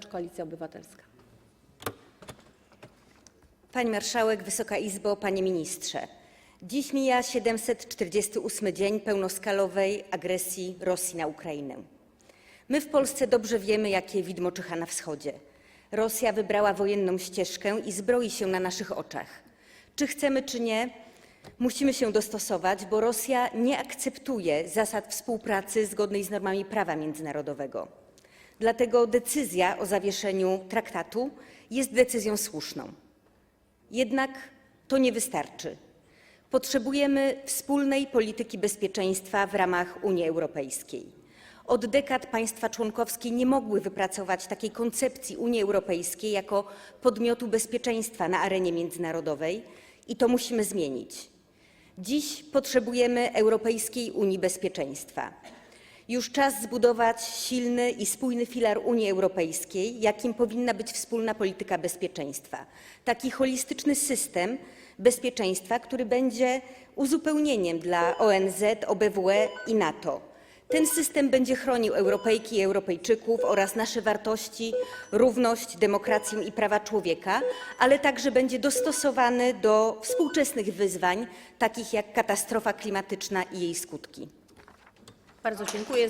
Koalicja Obywatelska. Pani Marszałek, Wysoka Izbo, Panie Ministrze. Dziś mija 748 dzień pełnoskalowej agresji Rosji na Ukrainę. My w Polsce dobrze wiemy, jakie widmo czyha na wschodzie. Rosja wybrała wojenną ścieżkę i zbroi się na naszych oczach. Czy chcemy, czy nie, musimy się dostosować, bo Rosja nie akceptuje zasad współpracy zgodnej z normami prawa międzynarodowego. Dlatego decyzja o zawieszeniu traktatu jest decyzją słuszną. Jednak to nie wystarczy. Potrzebujemy wspólnej polityki bezpieczeństwa w ramach Unii Europejskiej. Od dekad państwa członkowskie nie mogły wypracować takiej koncepcji Unii Europejskiej jako podmiotu bezpieczeństwa na arenie międzynarodowej i to musimy zmienić. Dziś potrzebujemy Europejskiej Unii Bezpieczeństwa. Już czas zbudować silny i spójny filar Unii Europejskiej, jakim powinna być wspólna polityka bezpieczeństwa. Taki holistyczny system bezpieczeństwa, który będzie uzupełnieniem dla ONZ, OBWE i NATO. Ten system będzie chronił Europejki i Europejczyków oraz nasze wartości, równość, demokrację i prawa człowieka, ale także będzie dostosowany do współczesnych wyzwań, takich jak katastrofa klimatyczna i jej skutki. Bardzo dziękuję.